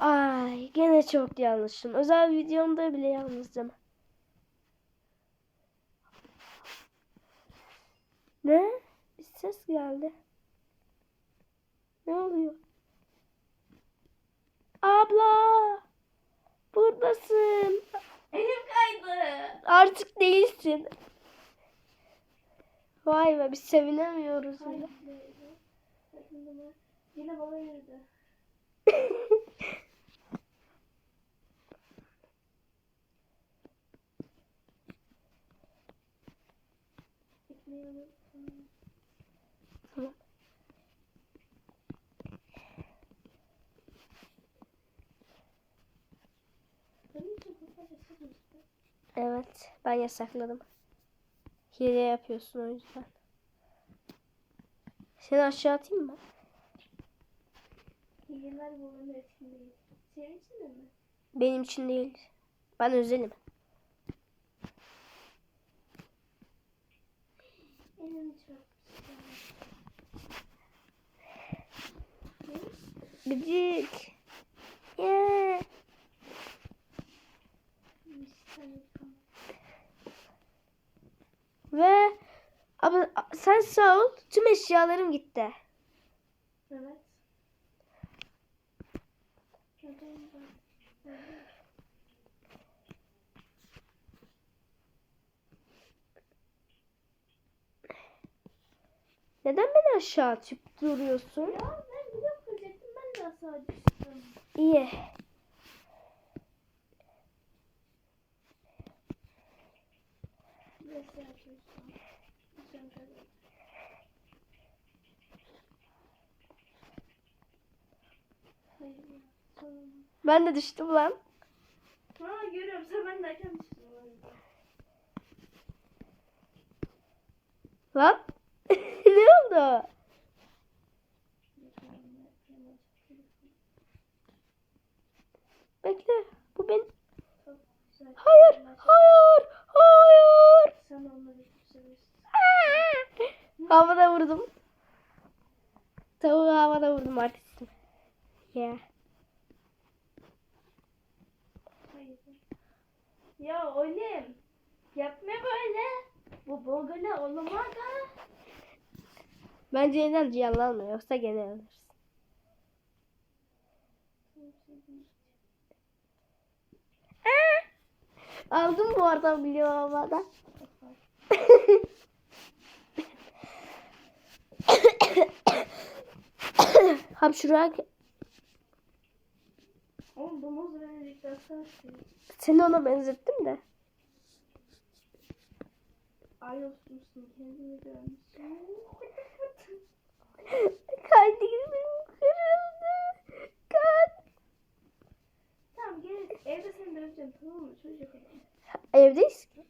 Ay gene çok yanlışım. Özel videomda bile yalnızdım. Ne? Bir ses geldi. Ne oluyor? Abla! Buradasın. Elim kaydı. Artık değilsin. Vay be biz sevinemiyoruz. Yine bana yürüdü. Evet ben yasakladım. Hile yapıyorsun o yüzden. Seni aşağı atayım mı? Hilyeler bu oyunun için değil. Senin için de mi? Benim için değil. Ben özelim. Elim çok Gıcık. Yeah. Ve abi sen sağ ol. Tüm eşyalarım gitti. Evet. Neden beni aşağı atıp duruyorsun? Ya ben bir yok kıracaktım ben de aşağı düştüm. İyi. Ben de düştüm lan. Ha görüyorum sen ben derken yüzden. Lan. ne oldu? Bekle. Bu ben. Hayır. Hayır. Hayır. Havada vurdum. Tavuğu havada vurdum artistim. Ya. Hayır. Ya oğlum. Yapma böyle. Bu böyle olamaz ha. Bence yeniden cihanlanma yoksa gene ölürsün. Aldım bu arada biliyorum havada. Hapşurak Oğlum domuz verecekler sensin. seni ona benzettim de. Ay olsun kendini görmüşsün. Kalbim kırıldı. Kalp. Tamam gel evde seni döveceğim tamam mı çocuk. Evdeyiz ki.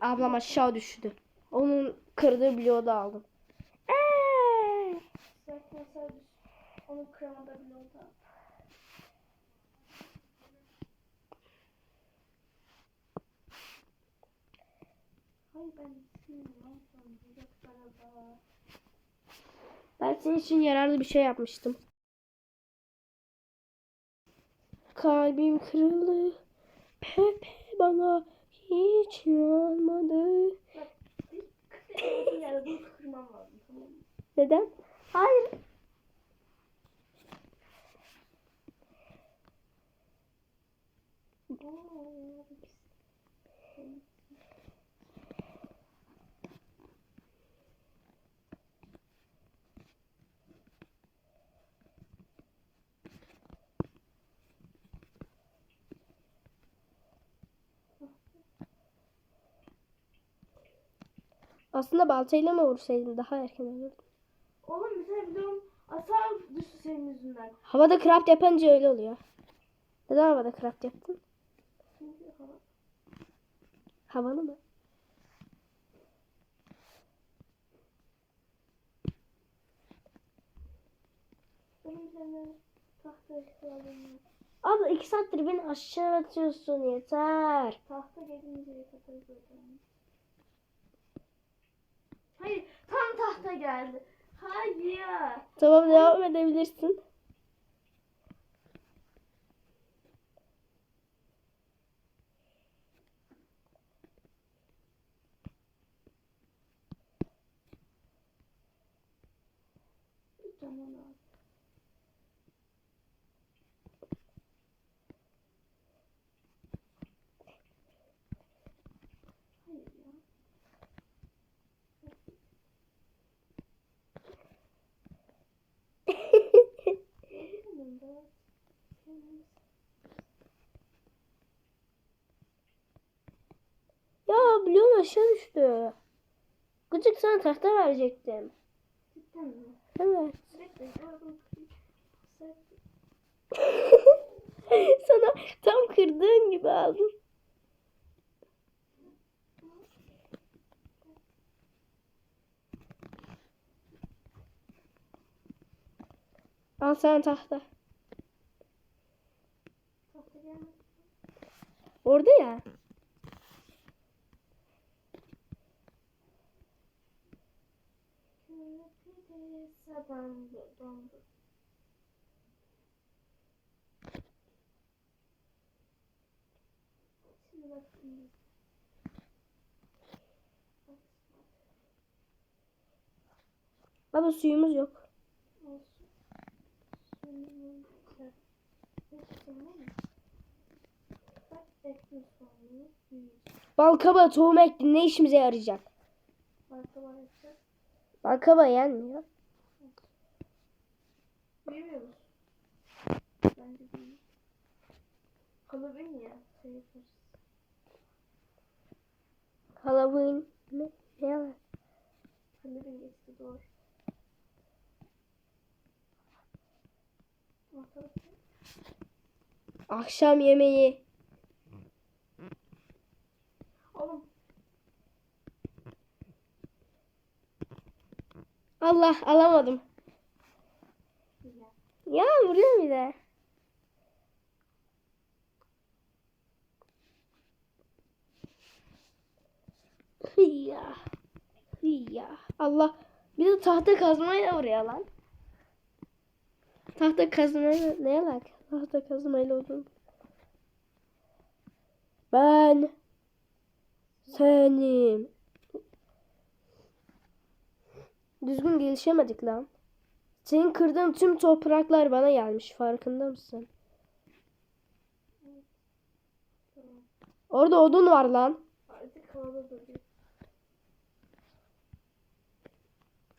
Ablam aşağı düştü. Onun kırdığı bloğu da aldım. Ben senin için yararlı bir şey yapmıştım. Kalbim kırıldı. Pepe bana hiç. Bak kırmam lazım mı? Neden? Aslında baltayla mı vursaydım daha erken olurdu. Oğlum bir tane videom atar düştü senin yüzünden. Havada craft yapınca öyle oluyor. Neden havada craft yaptın? Havalı mı? Abla iki saattir beni aşağı atıyorsun yeter. Tahta gelince yatarız tahta geldi. Hayır. Tamam devam edebilirsin. Tamam abi. Hayır ya. Bilmiyorum da. Ya bloğum aşağı düştü. Gıcık sana tahta verecektim. Cidden mi? Evet. Sana tam kırdığın gibi aldım. Al sana tahta. Orada ya. Kürpide sabandı dondu. Şimdi bakayım. Baba suyumuz yok. Balkaba tohum ektin ne işimize yarayacak? Balkaba yenmiyor. Musun? Bence büyüyor. Kalıbın ya. Şey yaparız. Halloween mi? Ne var? Kalıbın geçti doğru. Akşam yemeği. Oğlum Allah alamadım. Ya vuruyor bir de. Hıyya. Hıyya. Allah. Bir de tahta kazmayla vuruyor lan. Tahta kazmayla ne alak? Tahta kazmayla olur. Ben senim. Düzgün gelişemedik lan. Senin kırdığın tüm topraklar bana gelmiş. Farkında mısın? Orada odun var lan.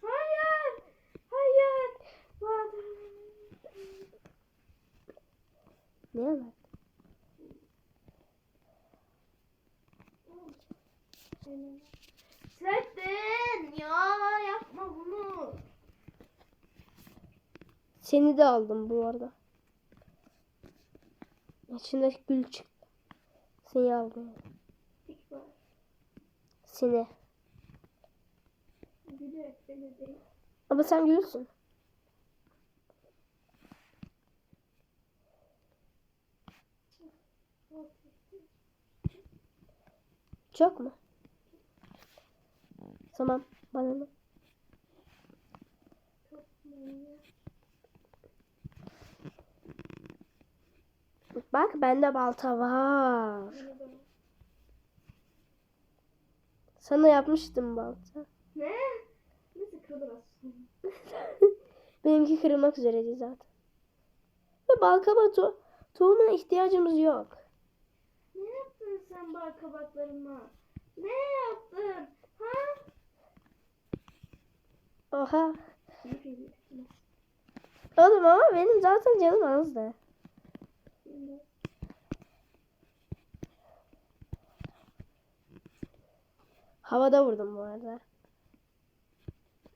Hayır! Hayır! Ne var? Srettin! Ya yapma bunu. Seni de aldım bu arada. İçinde gül çıktı. Seni aldım. Seni. Ama sen gülsün. Çok mu? Tamam. Bana ne? Bak bende balta var. Sana yapmıştım balta. Ne? Nasıl kırılır? Benimki kırılmak üzereydi zaten. Ve balkaba to tohumuna ihtiyacımız yok. Ne yaptın sen bal kabaklarıma? Ne yaptın? Ha? Oha. Oğlum ama benim zaten canım azdı. Havada vurdum bu arada.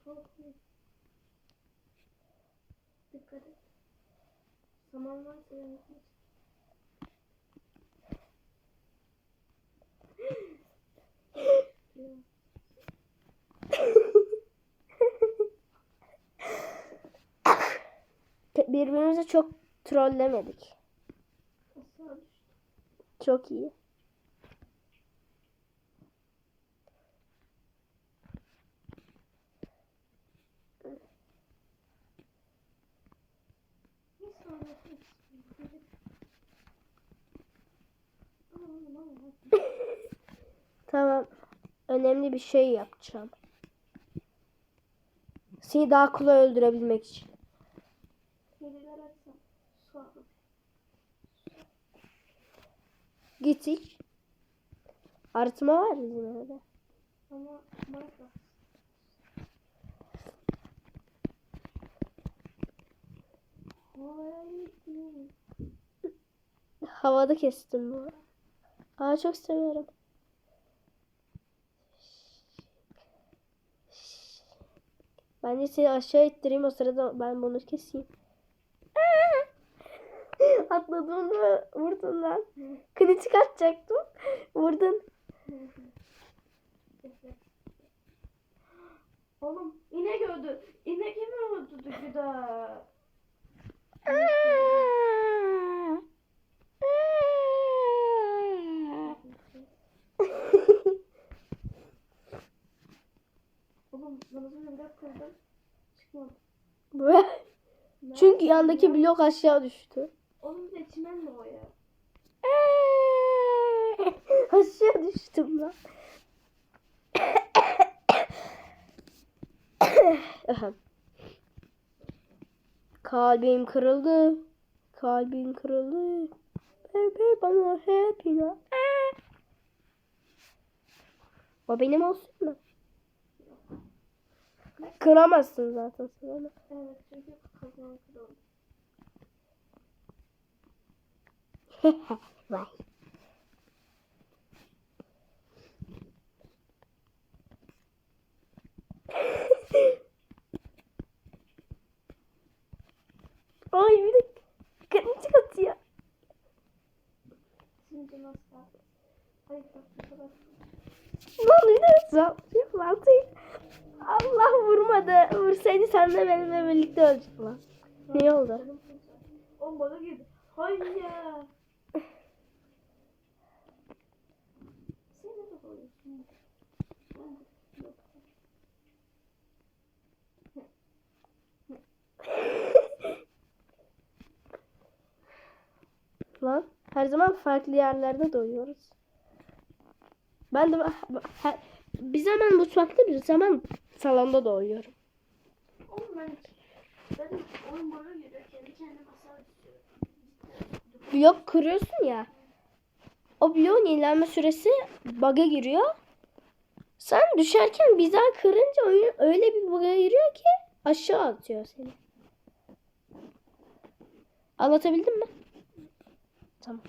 çok iyi. Dikkat et. Saman varsa yanıtmış. birbirimizi çok trollemedik. Çok iyi. Tamam. Önemli bir şey yapacağım. Seni daha kolay öldürebilmek için. Git hiç. Arıtma var bizim evde. Ama Minecraft. Havada kestim bu. Aa çok seviyorum. Bence seni aşağı ittireyim o sırada ben bunu keseyim. Atladın mı? Vurdun lan. Kritik atacaktım. Vurdun. Oğlum inek öldü. İnek mi öldü güda? Oğlum bana biraz kırdım. Çıkmadı. Çünkü yandaki blok aşağı düştü. Oğlum bir de çimen mi o ya? aşağı düştüm lan. Kalbim kırıldı. Kalbim kırıldı. Baby bana hep ya. O benim olsun mu? Kıramazsın zaten sen onu. Evet çünkü kazan kırıldı. Vay. Ay bir de kırmızı atıyor. Şimdi nasıl? Hayır bak. Lan bir de zıplıyor lan. Allah vurmadı. Vursaydı sen de benimle birlikte ölecektin lan. Ne oldu? Oğlum bana girdi. Hayır ya. Sen ne yapıyorsun? Yok. Lan her zaman farklı yerlerde doyuyoruz. Ben de her- bir zaman mutfakta bir zaman salonda doğuyorum. Oğlum ben oyun bana giriyor. Kendi kendime. Blok ya. O bloğun yenilenme süresi bug'a giriyor. Sen düşerken bir daha kırınca oyun öyle bir bug'a giriyor ki aşağı atıyor seni. Anlatabildim mi? Tamam.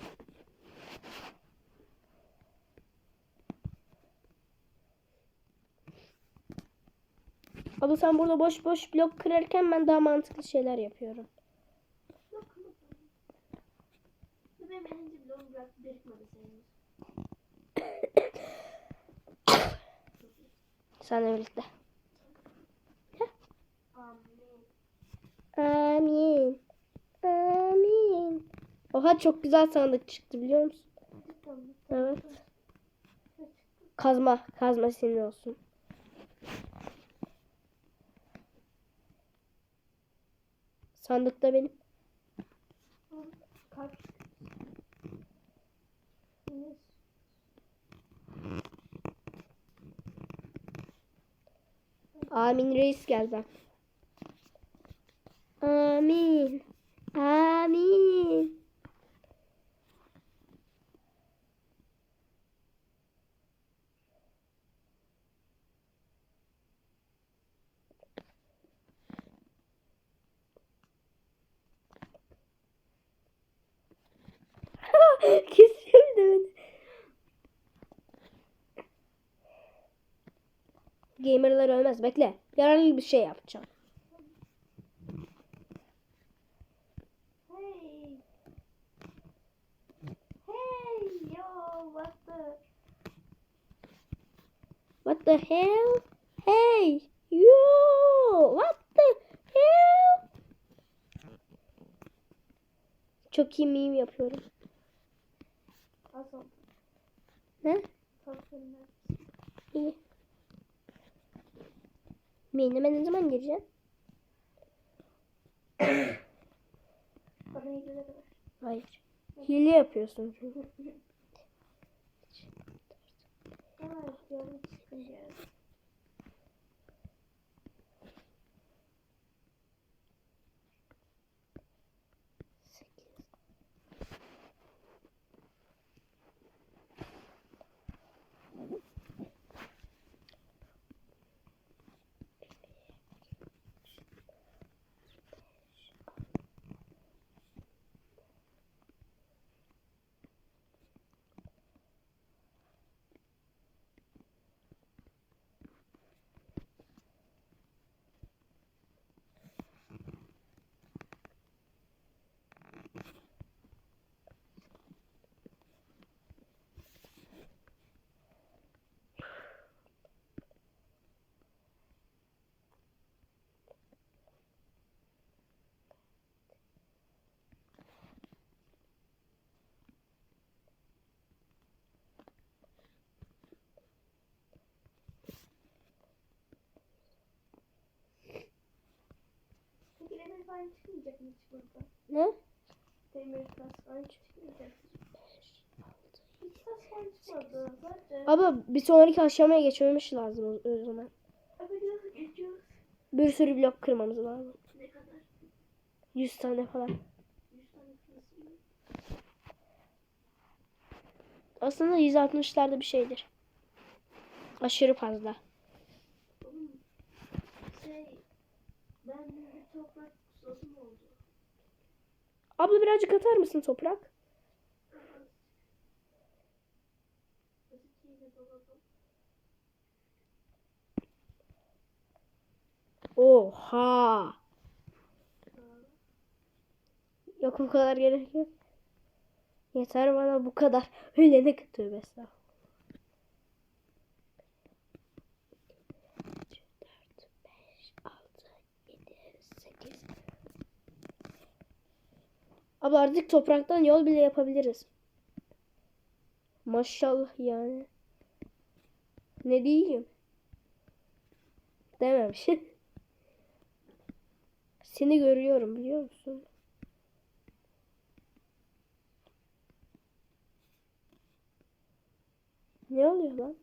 Ama sen burada boş boş blok kırarken ben daha mantıklı şeyler yapıyorum. Senle birlikte. Amin. Amin. Amin. Oha çok güzel sandık çıktı biliyor musun? Evet. Kazma. Kazma senin olsun. Sandıkta benim. Yes. Amin reis gel bak. Amin. Amin. Kesiyor bir de beni. Gamerlar ölmez. Bekle. Yararlı bir şey yapacağım. Hey. Hey yo what the What the hell? Hey, you! What the hell? çok iyi meme yapıyorum. Asıl. Ne? Tansiyonlar. İyi. Main'ime ne zaman var. Hayır. Hile yapıyorsun çünkü. Evet, yolun falan çıkmayacak mı hiç burada? Ne? Demir taş falan çıkmayacak. Hiç taş falan çıkmadı. Zaten. Abla bir sonraki aşamaya geçmemiz lazım o, o zaman. Abi diyoruz geçiyoruz. Bir sürü blok kırmamız lazım. Ne kadar? 100 tane falan. 100 tane kırmızı mı? Aslında 160'larda bir şeydir. Aşırı fazla. Şey ben bir toprak sosu mu oldu? Abla birazcık atar mısın toprak? Oha. Yok bu kadar gerek yok. Yeter bana bu kadar. Öyle ne kötü mesela. Abla artık topraktan yol bile yapabiliriz. Maşallah yani. Ne diyeyim? Dememiş. Seni görüyorum biliyor musun? Ne oluyor lan?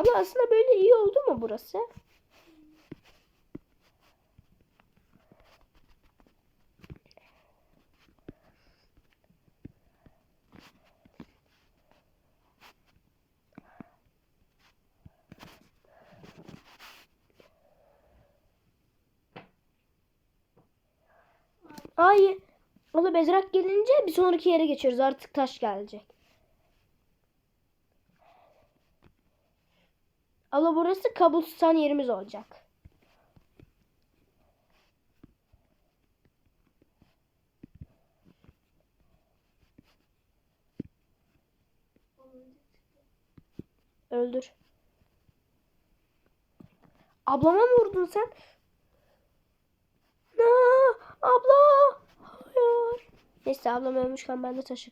Abla aslında böyle iyi oldu mu burası? Ay, o da bezrak gelince bir sonraki yere geçiyoruz. Artık taş gelecek. Abla burası kabustan yerimiz olacak. Öldür. Ablama mı vurdun sen? Na, abla. Hayır. Neyse ablam ölmüşken ben de taşı.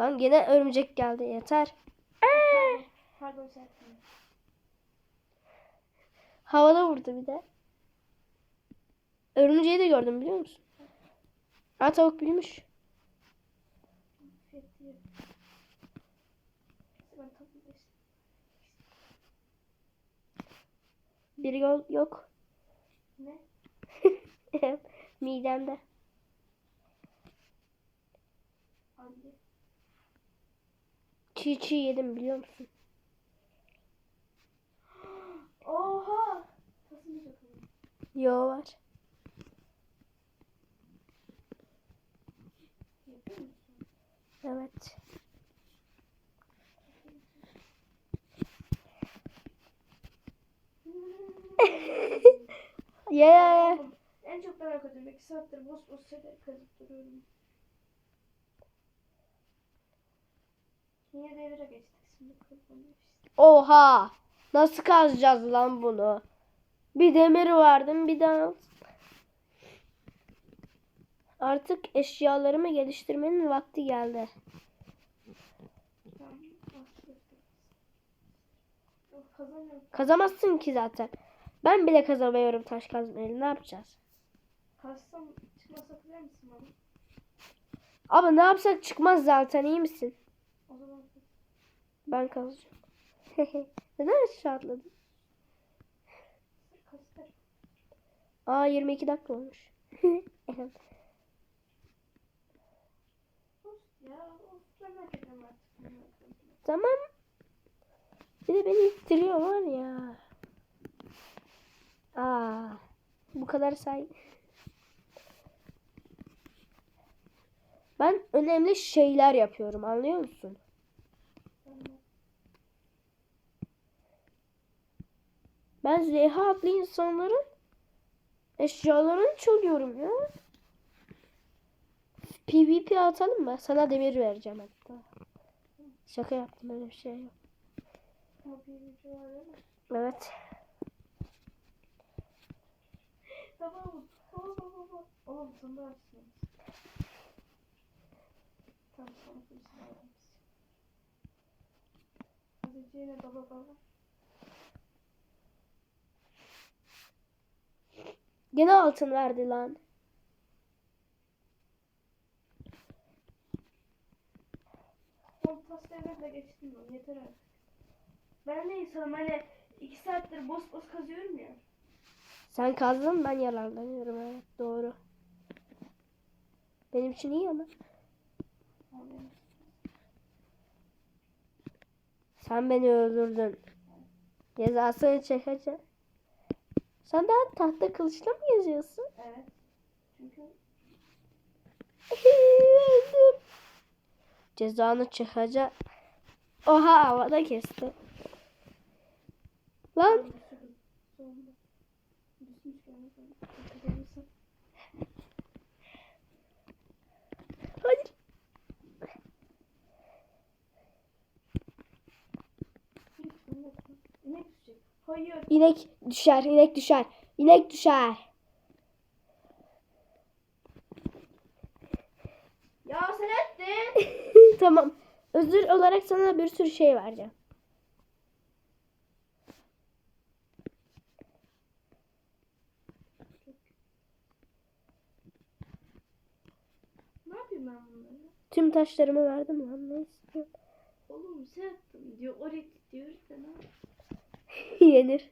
Lan gene örümcek geldi yeter. Aa! Pardon sen. Havada vurdu bir de. Örümceği de gördüm biliyor musun? Aa tavuk büyümüş. Biri yol yok. Ne? Midemde. Çiğ çiğ yedim biliyor musun? Oha! Yo var. Evet. Ye ye ye. Oğlum, En çok merak ediyorum. İki saattir boş boş şeyler kazıp duruyorum. Niye devire geçtik şimdi? İşte. Oha. Nasıl kazacağız lan bunu? Bir demir vardım bir daha. Artık eşyalarımı geliştirmenin vakti geldi. Kazamazsın ki zaten. Ben bile kazamıyorum taş kazmayı. Ne yapacağız? Kazsam çıkmasa kırar mısın bana? Ama ne yapsak çıkmaz zaten iyi misin? Ben kazacağım. Neden aşağı atladın? Aa 22 dakika olmuş. Tamam. Bir de beni ittiriyor var ya. Aa, bu kadar say. Ben önemli şeyler yapıyorum anlıyor musun? Tamam. Ben Zeyha adlı insanların eşyalarını çalıyorum ya. PvP atalım mı? Sana demir vereceğim hatta. Şaka yaptım öyle bir şey yok. Evet. Tamam. Tamam tamam tamam. Oğlum sen de açsın. Tamam. Az önce yine baba baba. Gene altın verdi lan. Pastayla da geçtim ben. Yeter artık. Ben ne insanım hani iki saattir boş boş kazıyorum ya. Sen kazdın ben yararlanıyorum evet doğru. Benim için iyi ama. Sen beni öldürdün. Cezasını çekeceğim. Sen daha tahta kılıçla mı geziyorsun? Evet. Çünkü Öldüm. Cezanı çekeceğim. Oha havada kesti. Lan Sonunda. Düşmüş yani. Kazanırsam. hadi. İnek düşecek. Hayır. İnek düşer, inek düşer. İnek düşer. Ya sen ettin. tamam. Özür olarak sana bir sürü şey vereceğim. Ne yapayım ben bunları? Tüm taşlarımı verdim lan. Ne istiyorsun? Oğlum sen ettin diyor. Oraya git diyoruz da ne yapayım? Yenir.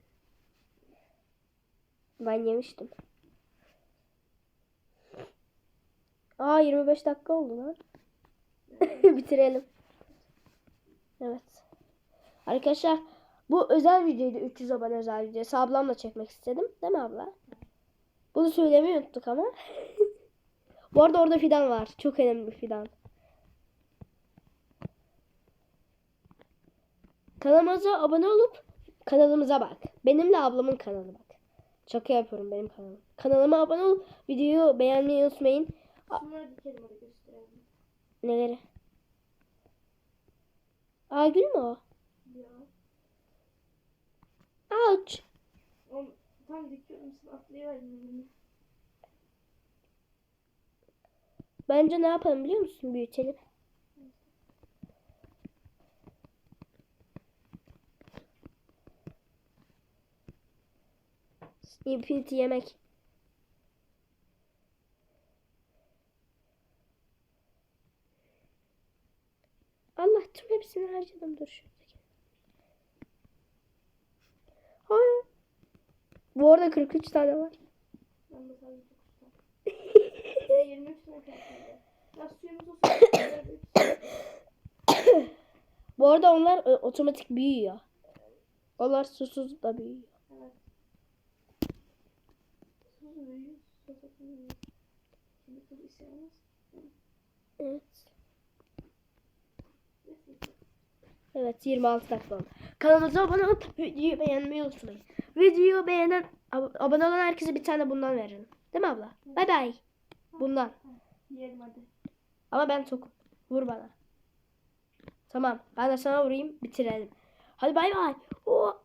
Ben yemiştim. Aa 25 dakika oldu lan. Bitirelim. Evet. Arkadaşlar Bu özel videoydu 300 abone özel videosu. Ablamla çekmek istedim. Değil mi abla? Bunu söylemeyi unuttuk ama. Bu arada orada fidan var. Çok önemli bir fidan. Kanalımıza abone olup kanalımıza bak. Benimle ablamın kanalı bak. Şaka yapıyorum benim kanalım. Kanalıma abone ol. Videoyu beğenmeyi unutmayın. Şunları dikelim hadi gösterelim. Neleri? Aa gül mü o? Ya. Ouch. Oğlum, tam dikiyorum sen atlayıverdin beni. Bence ne yapalım biliyor musun? Büyütelim. Infinity yemek. Allah tüm hepsini harcadım. Dur şuradaki. Hayır. Bu arada 43 tane var. Ben de sadece çok ustam. Bir de 23 tane kaldı. Ya suyumuz olsa Bu arada onlar e, otomatik büyüyor. Onlar susuz da büyüyor. Evet. Şimdi. Evet. Neyse. Evet 26 dakika oldu. Kanalımıza abone olup videoyu beğenmeyi unutmayın. Videoyu beğenen ab- abone olan herkese bir tane bundan verelim. Değil mi abla? Bay bay. Bundan. Yiyelim hadi. Ama ben tokum. Vur bana. Tamam. Ben de sana vurayım. Bitirelim. Hadi bay bay. Oo.